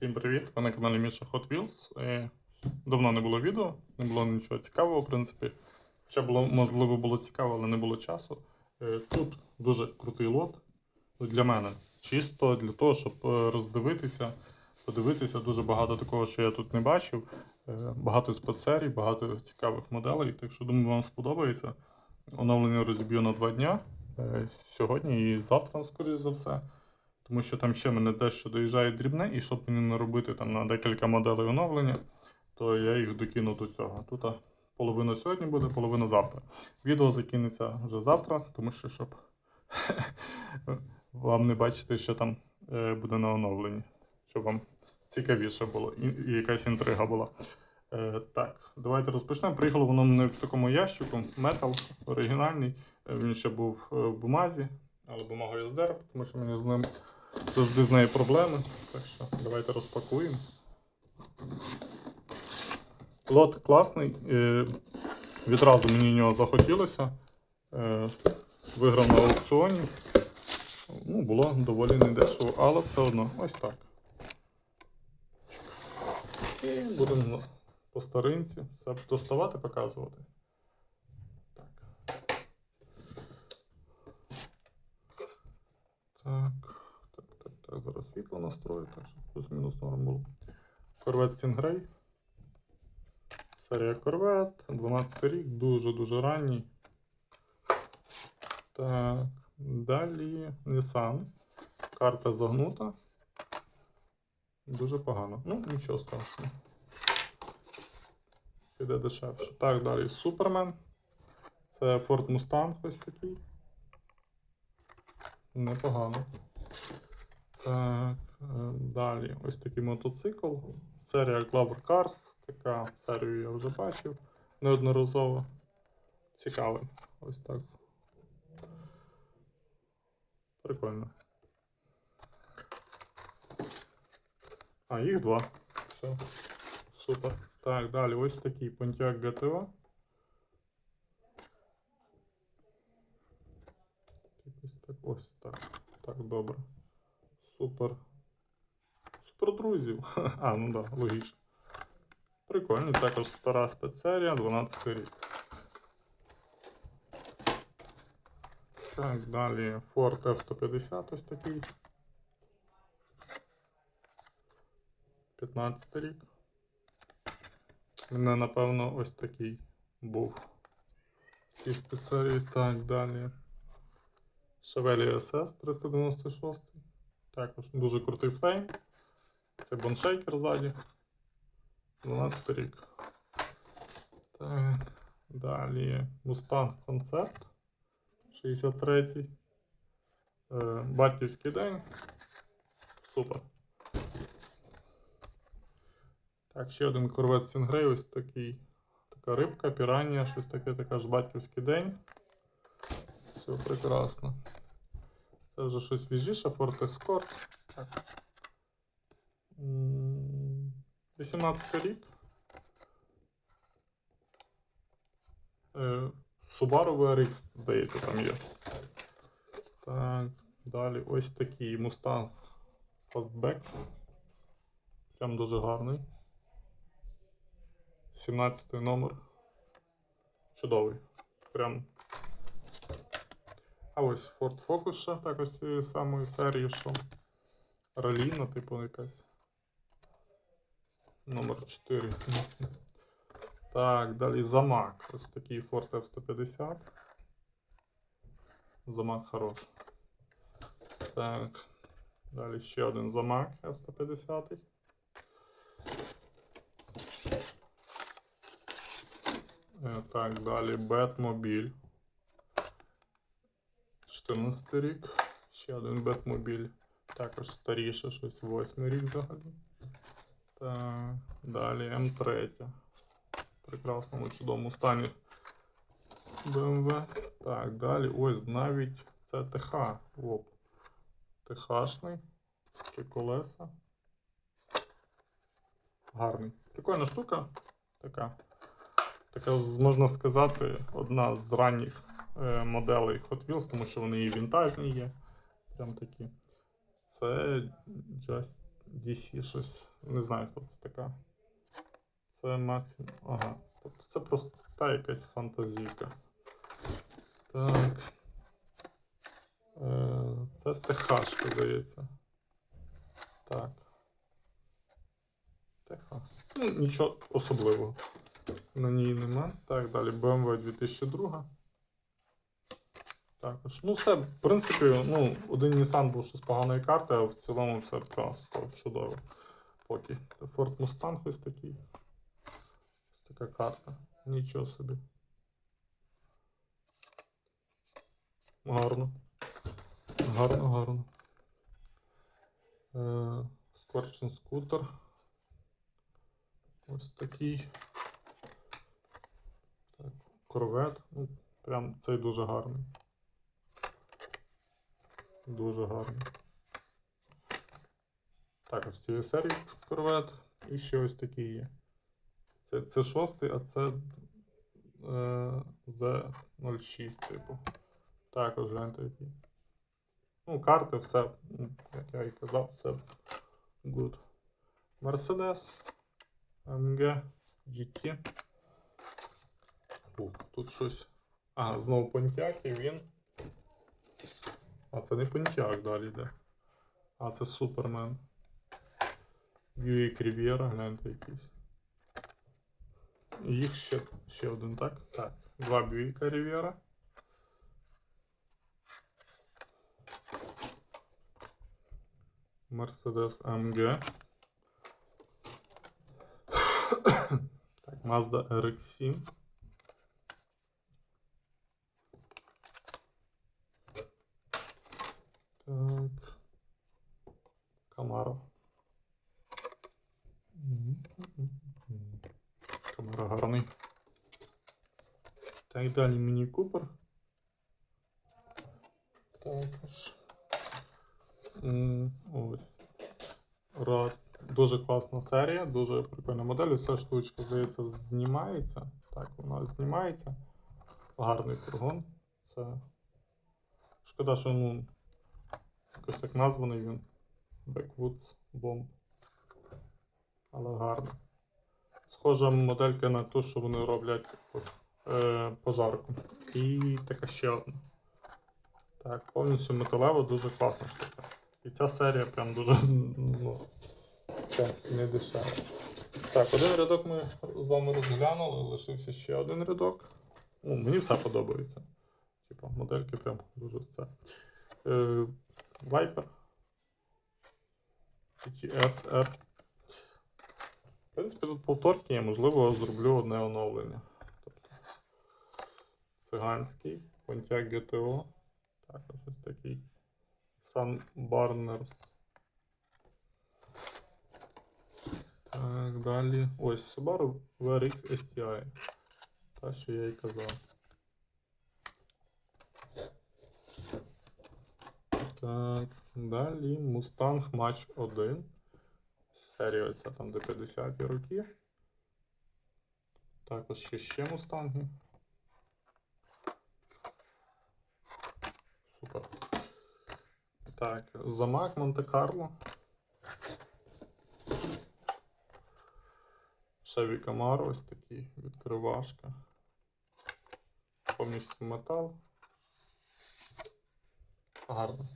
Всім привіт! Ви на каналі Міша Hot Wheels. Е, Давно не було відео, не було нічого цікавого, в принципі. Хоча було, можливо, було цікаво, але не було часу. Е, Тут дуже крутий лот для мене. Чисто для того, щоб е, роздивитися, подивитися дуже багато такого, що я тут не бачив. Багато спецсерій, багато цікавих моделей. Так що думаю, вам сподобається. Оновлення розіб'ю на два дня. Сьогодні і завтра, скоріш за все. Тому що там ще мене дещо доїжджає дрібне, і щоб мені не робити там на декілька моделей оновлення, то я їх докину до цього. Тут половина сьогодні буде, половина завтра. Відео закинеться вже завтра, тому що щоб вам не бачити, що там е, буде на оновленні. Щоб вам цікавіше було і, якась інтрига була. Е, так, давайте розпочнемо. Приїхало воно не в такому ящику. Метал оригінальний. Е, Він ще був е, в бумазі, але бумага я здер, тому що мені з ним завжди з нею проблеми. Так що давайте розпакуємо. Лот класний. е, Відразу мені нього захотілося. Е, Виграв на аукціоні. Ну, було доволі недешево, але все одно ось так. І будемо по старинці все доставати, показувати. Так. Так, так. Зараз світло настрою, так щоб плюс-мінус норм було. Корвет Сінгрей. Серія Корвет, 12 рік, дуже-дуже ранній. Так, далі Nissan. Карта загнута. Дуже погано. Ну, нічого страшного. Піде дешевше. Так, далі Супермен. Це Ford Mustang ось такий. Непогано. Так, е, далі ось такий мотоцикл. Серія Clover Cars. Така серію я вже бачив неодноразово. Цікавий. Ось так. Прикольно. А, їх два. Все. Супер. Так, далі ось такий Pontiac GTO. Якось так, ось так. Так, добре. Супер. Супер друзів. А, ну да, логічно. Прикольно, також стара спецсерія, 12 рік. Так, далі Ford F-150 ось такий. 15 рік. Мене, напевно, ось такий був. В цій спецсерії. Так, далі. Chevrolet SS 396. Також дуже крутий флейм. Це боншейкер ззаді. 12 рік. Так. Далі Mustang Concept 63. Е, Батьківський день. Супер. Так, ще один корвет Сінгрей, ось такий. Така рибка, пірання, щось таке, така ж батьківський день. Все прекрасно. Це вже щось свіжіше, Ford Escort. Так. 18 рік. Е, Subaru VRX, здається, там є. Так, далі ось такий Mustang Fastback. Прям дуже гарний. 17 номер. Чудовий. Прям. А ось Ford Focus ще з цієї самої серії, що Раліна, типу якась. Номер 4. Так, далі замак. Ось такий Ford F-150. Замак хороший. Так. Далі ще один замак F-150. Е, Так, далі Бетмобіль. 14 рік. Ще один Бетмобіль. Також старіше, щось 8 рік взагалі. Так, далі М3. В прекрасному чудовому стані. BMW. Так, далі. Ось навіть це ТХ. Оп. ТХшний. Такі колеса. Гарний. Прикольна штука. Така. Така, можна сказати, одна з ранніх моделей Hot Wheels, тому що вони і вінтажні є. Прям такі. Це Just... DC щось. Не знаю, хто це така. Це максимум. Ага. Тобто це просто та якась фантазійка. Так. Е, це ТХ, здається. Так. ТХ. Ну, нічого особливого. На ній нема. Так, далі BMW 2002. Також. Ну, все, в принципі, ну, один Nissan був ще з поганої карти, а в цілому все просто чудово. Поки. Ford Mustang ось такий. Ось така карта. Нічого собі. Гарно. Гарно, гарно. Е, Скорчен скутер. Ось такий. Так, корвет. Ну, прям цей дуже гарний. Дуже гарний. Також серії корвет. І ще ось такий є. Це, це шостий, а це е, Z06, типу. Також гляньте який. Ну, карти, все, як я і казав, все good. Mercedes AMG GT. Тут щось. Ага, знову Pontiac і він. А це не Pontiac далі йде. А це Супермен. Buick Riviera, гляньте якийсь. Їх ще, ще один, так? Так. Два Buick Riviera. Mercedes AMG. так, Mazda RX-7. Так. Camaro. Камера гарний. Так, далі Міні Купер. Також. Ось. Ра- Дуже класна серія, дуже прикольна модель. Ця штучка, здається, знімається. Так, вона знімається. Гарний фургон. Це. Шкода, що ну. Якось так названий він. Backwoods Bomb. Але гарно. Схожа моделька на ту, що вони роблять е, пожарку. І така ще одна. Так, повністю металева, дуже класна штука. І ця серія прям дуже ну, це не дешева. Так, один рядок ми з вами розглянули, лишився ще один рядок. Ну, мені все подобається. Типа, модельки прям дуже це. Е, Viper. GTS-R. В принципі, тут повторки є, можливо, зроблю одне оновлення. Тобто, циганський, Pontiac GTO. Також ось такий. Sun Barners. Так, далі. Ось Subaru VRX STI. Та, що я і казав. Так, далі Mustang Match 1. Серія оця там до 50-ті роки. Також ще ще мустанги. Супер. Так, замок Монте-Карло. Chevy Camaro ось такий, відкривашка. Повністю метал. Гарно.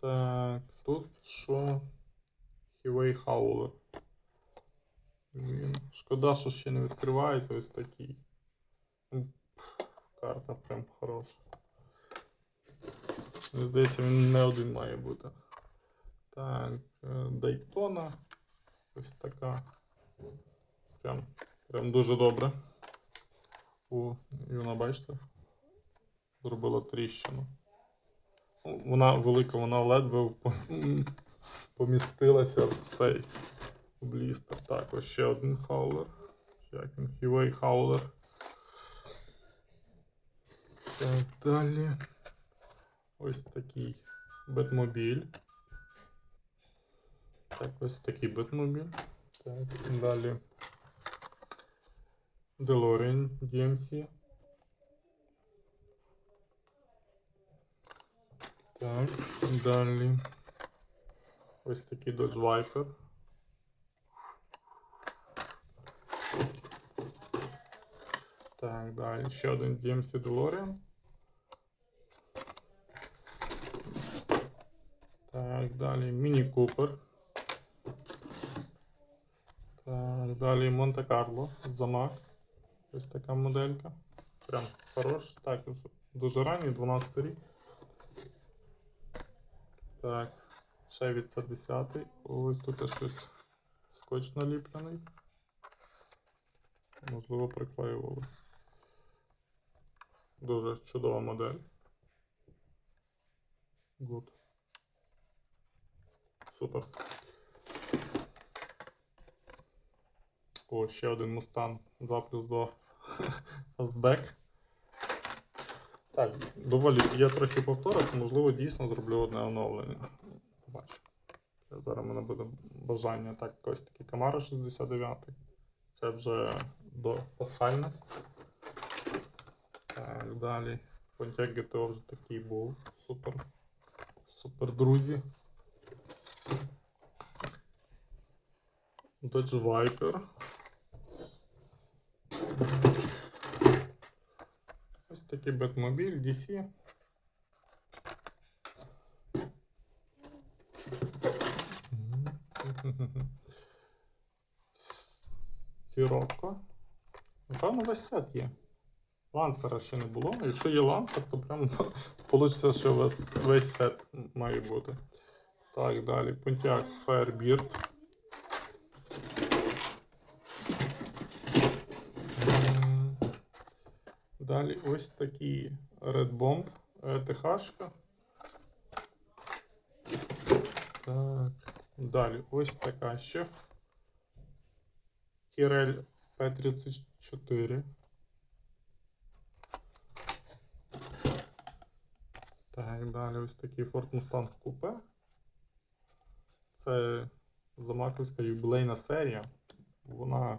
Так, тут що? Хівей Хаулер. Він. Шкода, що ще не відкривається ось такий. Карта прям хороша. Здається, він не один має бути. Так, Дайтона. Ось така. Прям, прям дуже добре. О, вона, бачите, зробила тріщину. Вона велика, вона ледве помістилася в цей блістер. Так, ось ще один хаулер. Хівей хаулер. Так, далі. Ось такий бетмобіль. Так, ось такий бетмобіль. Так, далі. DeLorean DMC. Так, далі. Ось такий Dodge. Так, далі. Ще один DMC DeLorean. Так, далі Міні Купер. Так, далі Монте-Карло замах. Ось така моделька. Прям хорош. Так, дуже ранній, 12 рік. Так, Chevy це 10. Ось тут щось скотч наліплений. Можливо, приклеювали. Дуже чудова модель. Good. Супер. О, ще один Mustang 2 плюс 2 Fastback. Так, доволі є трохи повторок, можливо, дійсно зроблю одне оновлення. Побачу. Зараз в мене буде бажання. Так, ось такий Camaro 69. Це вже до пасхальне. Так, далі. Pontiac GTO вже такий був. Супер. Супер, друзі. Dodge Viper. Такий Бетмобіль DC. Сіровка. Напевно, весь сет є. Лансера ще не було. Якщо є лансер, то прям вийде, що весь, сет має бути. Так, далі. Pontiac Firebird. Далі ось такі Red Bomb ТХшка. Так. Далі ось така ще. Тірель P34. Так, далі ось такий Ford Mustang Coupe. Це замаківська юбілейна серія. Вона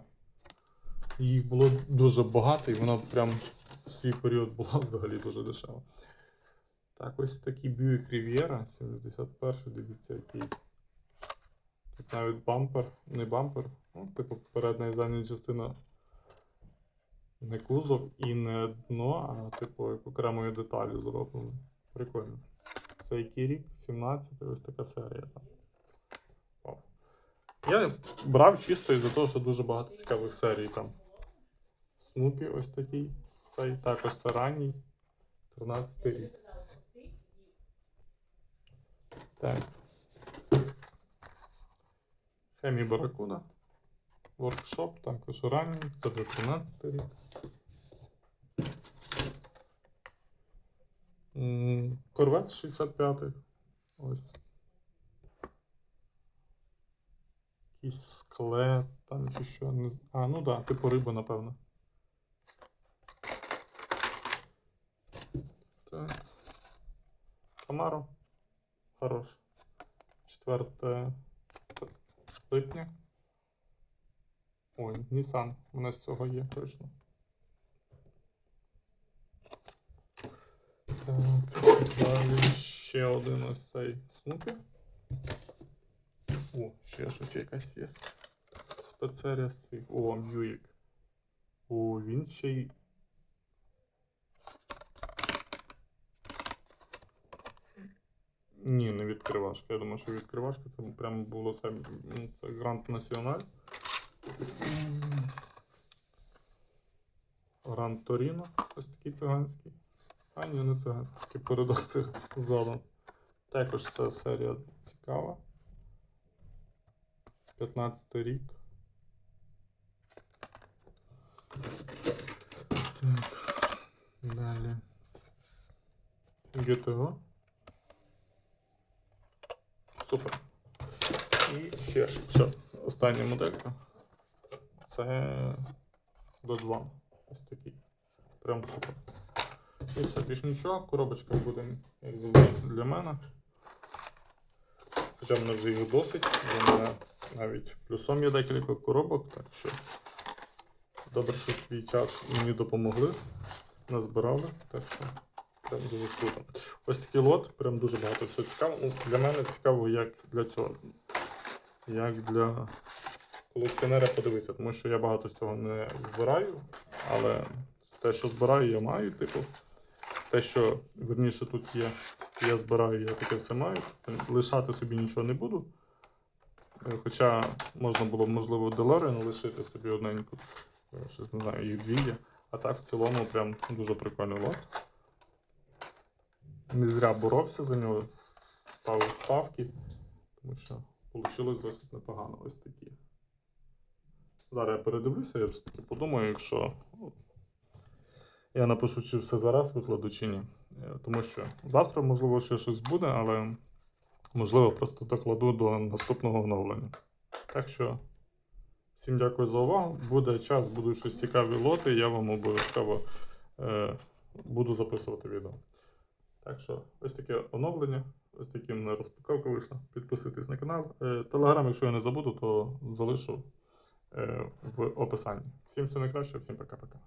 їх було дуже багато, і вона прям в свій період була взагалі дуже дешева. Так, ось такий Buick Riviera 71 дивіться, який. Тут навіть бампер, не бампер, ну, типу передня і задня частина не кузов і не дно, а типу як окремою деталю зроблено. Прикольно. Це який рік? 17 ось така серія там. Я брав чисто із-за того, що дуже багато цікавих серій там. Снупі ось такий. Цей також це ранній. 13 рік. Так. Хемі Баракуда. Воркшоп, також ранній. Це вже 13 рік. Корвет 65. Ось. Якийсь склет там чи що. А, ну да, типу риба, напевно. Так. Камаро. Хорош. 4 липня. Ой, Nissan. У нас цього є точно. Так, далі ще один ось цей Снупі. О, ще щось якась є. Спецерія цих. О, Мьюїк. О, він ще й. Ні, не відкривашка. Я думаю, що відкривашка це прямо було це, це Гранд Національ. Гранд Торіно. Ось такий циганський. А ні, не циганський, такий парадокси задом. Також ця серія цікава. 15 рік. Так. Далі. ГТО. Супер. І ще все. Остання моделька. Це One. Ось такий. Прям супер. І все, більш нічого, коробочка буде, як завжди, для мене. Хоча мене вже їх досить, в мене навіть плюсом є декілька коробок, так що добре, що свій час мені допомогли, назбирали. Так що Прям дуже круто. Ось такий лот, прям дуже багато всього цікаво. Ну, для мене цікаво, як для цього. Як для колекціонера подивитися, тому що я багато цього не збираю, але те, що збираю, я маю, типу. Те, що верніше тут є, я збираю, я таке все маю. Лишати собі нічого не буду. Е, Хоча можна було б, можливо, Делоріан лишити собі одненьку. Е, Щось не знаю, їх дві є. А так в цілому прям дуже прикольний лот. Не зря боровся за нього, ставив ставки, тому що вийшло досить непогано ось такі. Зараз я передивлюся, я все-таки подумаю, якщо ну, я напишу, чи все зараз викладу, чи ні. Е, Тому що завтра, можливо, ще щось буде, але можливо просто докладу до наступного оновлення. Так що, всім дякую за увагу. Буде час, будуть щось цікаві лоти, я вам обов'язково е, буду записувати відео. Так що, ось таке оновлення, ось такі в розпаковка вийшла. Підписуйтесь на канал. Е, Телеграм, якщо я не забуду, то залишу е, в описанні. Всім все найкраще, всім пока-пока.